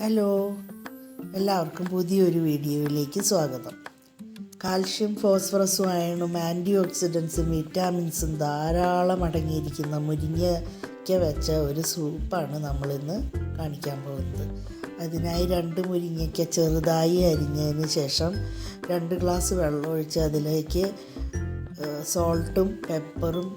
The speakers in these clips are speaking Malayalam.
ഹലോ. എല്ലാവർക്കും പുതിയൊരു വീഡിയോയിലേക്ക് സ്വാഗതം. കാൽഷ്യം ഫോസ്ഫറസും അയണും ആന്റി ഓക്സിഡൻസും വിറ്റാമിൻസും ധാരാളം അടങ്ങിയിരിക്കുന്ന മുരിങ്ങയ്ക്ക വെച്ച ഒരു സൂപ്പാണ് നമ്മളിന്ന് കാണിക്കാൻ പോകുന്നത്. അതിനായി രണ്ട് മുരിങ്ങയ്ക്ക ചെറുതായി അരിഞ്ഞതിന് ശേഷം രണ്ട് ഗ്ലാസ് വെള്ളം ഒഴിച്ച് അതിലേക്ക് സോൾട്ടും പെപ്പറും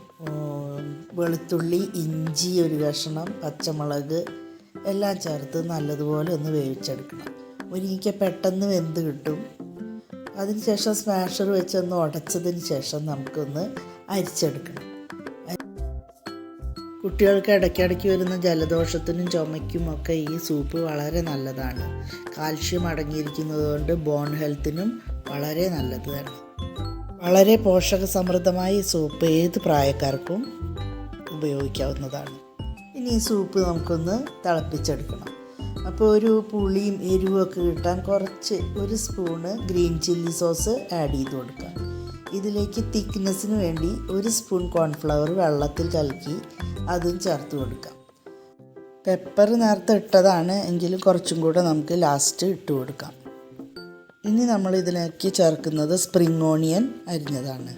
വെളുത്തുള്ളി ഇഞ്ചി ഒരു കഷ്ണം പച്ചമുളക് എല്ലാം ചേർത്ത് നല്ലതുപോലെ ഒന്ന് വേവിച്ചെടുക്കണം. മുരിങ്ങയ്ക്ക പെട്ടെന്ന് വെന്ത് കിട്ടും. അതിനുശേഷം സ്മാഷർ വെച്ചൊന്ന് ഉടച്ചതിന് ശേഷം നമുക്കൊന്ന് അരിച്ചെടുക്കണം. കുട്ടികൾക്ക് ഇടയ്ക്കിടയ്ക്ക് വരുന്ന ജലദോഷത്തിനും ചുമയ്ക്കും ഒക്കെ ഈ സൂപ്പ് വളരെ നല്ലതാണ്. കാൽഷ്യം അടങ്ങിയിരിക്കുന്നതുകൊണ്ട് ബോൺ ഹെൽത്തിനും വളരെ നല്ലതാണ്. വളരെ പോഷക സമൃദ്ധമായ ഈ സൂപ്പ് ഏത് പ്രായക്കാർക്കും ഉപയോഗിക്കാവുന്നതാണ്. ഇനി സൂപ്പ് നമുക്കൊന്ന് തിളപ്പിച്ചെടുക്കണം. അപ്പോൾ ഒരു പുളിയും എരിവും ഒക്കെ കിട്ടാൻ കുറച്ച് ഒരു spoon green chilli sauce add ചെയ്ത് കൊടുക്കാം ഇതിലേക്ക് തിക്നെസ്സിന് വേണ്ടി ഒരു സ്പൂൺ കോൺഫ്ലവർ വെള്ളത്തിൽ കലക്കി അതും ചേർത്ത് കൊടുക്കാം പെപ്പർ നേരത്തെ ഇട്ടതാണ് എങ്കിലും കുറച്ചും കൂടെ നമുക്ക് ലാസ്റ്റ് ഇട്ട് കൊടുക്കാം. ഇനി നമ്മൾ ഇതിലേക്ക് ചേർക്കുന്നത് സ്പ്രിംഗ് ഓണിയൻ അരിഞ്ഞതാണ്.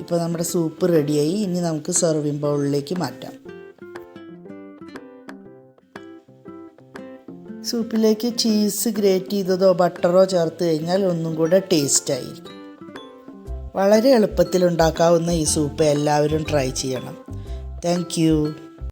ഇപ്പോൾ നമ്മുടെ സൂപ്പ് റെഡിയായി ഇനി നമുക്ക് സെർവിംഗ് ബൗളിലേക്ക് മാറ്റാം. സൂപ്പിലേക്ക് ചീസ് ഗ്രേറ്റ് ചെയ്തതോ ബട്ടറോ ചേർത്ത് കഴിഞ്ഞാൽ ഒന്നും കൂടെ ടേസ്റ്റ് ആയിരിക്കും. വളരെ എളുപ്പത്തിൽ ഉണ്ടാക്കാവുന്ന ഈ സൂപ്പ് എല്ലാവരും ട്രൈ ചെയ്യണം. താങ്ക്